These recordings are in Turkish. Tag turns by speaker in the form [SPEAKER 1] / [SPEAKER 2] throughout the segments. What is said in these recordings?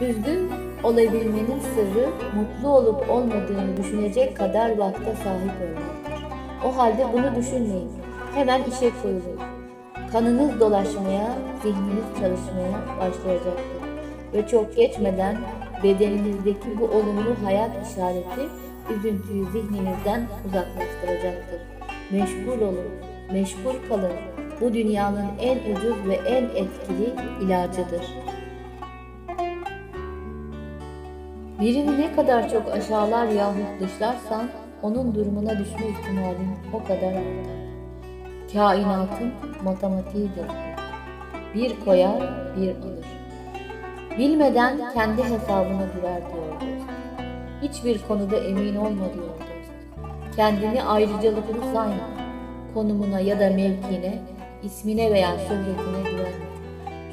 [SPEAKER 1] Üzgün olabilmenin sırrı mutlu olup olmadığını düşünecek kadar vakte sahip olmaktır. O halde bunu düşünmeyin. Hemen işe koyulun. Kanınız dolaşmaya, zihniniz çalışmaya başlayacaktır. Ve çok geçmeden bedeninizdeki bu olumlu hayat işareti üzüntüyü zihninizden uzaklaştıracaktır. Meşgul olun, meşgul kalın. Bu dünyanın en ucuz ve en etkili ilacıdır. Birini ne kadar çok aşağılar yahut dışlarsan onun durumuna düşme ihtimalin o kadar artar. Kainatın matematiğidir. Bir koyar, bir alır. Bilmeden kendi hesabına girer diyor dost. Hiçbir konuda emin olma diyor dost. Kendini ayrıcalıklı sayma. Konumuna ya da mevkine, ismine veya şöhretine güvenme.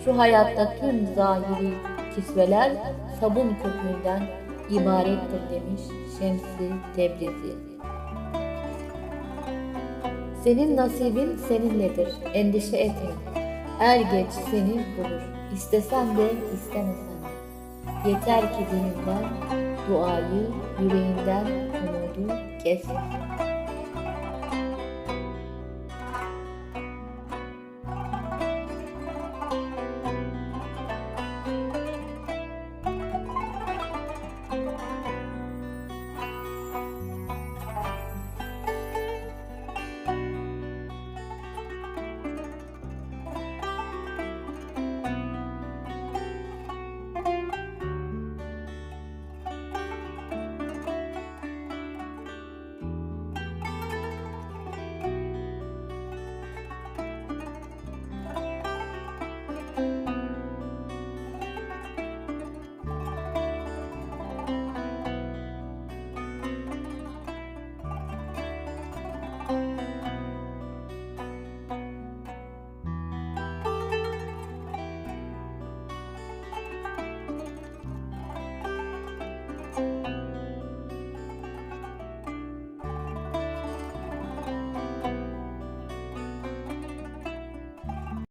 [SPEAKER 1] Şu hayatta tüm zahiri kisveler sabun köpüğünden ibarettir demiş Şemsi Tebrizi. Senin nasibin seninledir, endişe etme. Er geç seni bulur, istesen de istemesen de. Yeter ki dilinden duayı, yüreğinden umudu kesme.